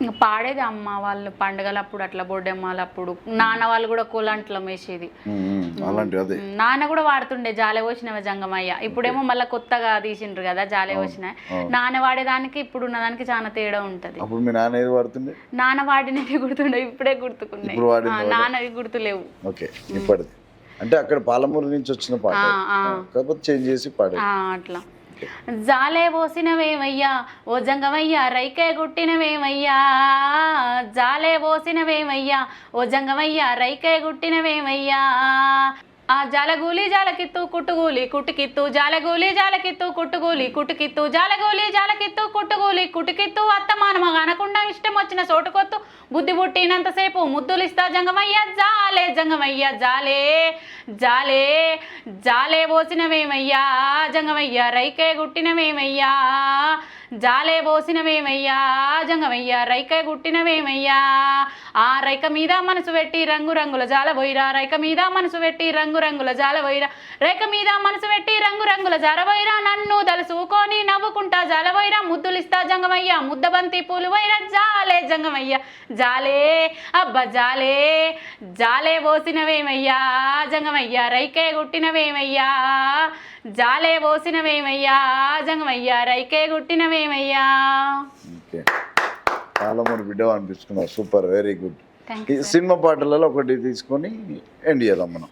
ఇంకా పాడేది అమ్మ వాళ్ళు పండగలప్పుడు అట్లా బొడ్డెమ్మలప్పుడు. నాన్న వాళ్ళు కూడా కులంట్లో వేసేది నాన్న కూడా వాడుతుండే జాలే పోసినవే జంగమయ్య. ఇప్పుడేమో మళ్ళీ కొత్తగా తీసిండ్రు కదా జాలే అవును. నాన్న వాడేదానికి ఇప్పుడు ఉన్నదానికి చాలా తేడా ఉంటది. అప్పుడు మీ నాన్న ఏది వాడుతుంది నాన్న వాడినవి గుర్తుండే ఇప్పుడే గుర్తుకున్నాయి. నాన్నవి గుర్తులేవు. ఓకే ఇప్పటిది. అంటే అక్కడ పాలమూరు నుంచి వచ్చిన పాట. కాకపోతే చేంజ్ చేసి పాడేది. ఆ, అట్లా. జాలే పోసినవేమయ్యా? ఓ జంగమయ్యా రైకే గుట్టినవేమయ్యా? జాలే పోసినవేమయ్యా? ఓ జంగమయ్యా రైకే గుట్టినవేమయ్యా? ఆ జాలగూలి జాలకిత్తు కుట్టుగూలి కుట్టుకిత్తు జాలగూలి జాలకిత్తు కుట్టుగూలి కుట్టుకిత్తు జాలగూలి జాలకిత్తు కుట్టుగూలి కుట్టుకిత్తు అత్తమానమా అనకుండా ఇష్టం వచ్చిన చోటుకొత్తు బుద్ధి పుట్టినంతసేపు ముద్దులు ఇస్తా జంగమయ్య జాలే జంగమయ్య జాలే జాలే జాలే పోసినవేమయ్యా జంగమయ్య రైకే గుట్టినవేమయ్యా జాలే పోసినవేమయ్యా జంగమయ్య రైకే గుట్టినవేమయ్యా. ఆ రైక మీద మనసు పెట్టి రంగు రంగుల జాల పోయిరా రైక మీద మనసు పెట్టి రంగు రంగుల జాల పోయిరా రైక మీద మనసు పెట్టి రంగు రంగుల జాల నన్ను దలుసుకొని నవ్వుకుంటా జాలబోయిరా ముద్దులిస్తా జంగమయ్య ముద్దబంతి పూలు పోయిరా జాలే జంగమయ్య జాలే అబ్బ జాలే జాలే పోసినవేమయ్యా జంగమయ్య రైకే గుట్టినవేమయ్యా. జాలే పోసినవేమయ్యా జంగమయ్య రైకే గుట్టినవేమయ్యా. పాలమూరు బిడ్డ సూపర్ వెరీ గుడ్. సినిమా పాటలలో ఒకటి తీసుకొని ఎండ్ చేద్దాం మనం.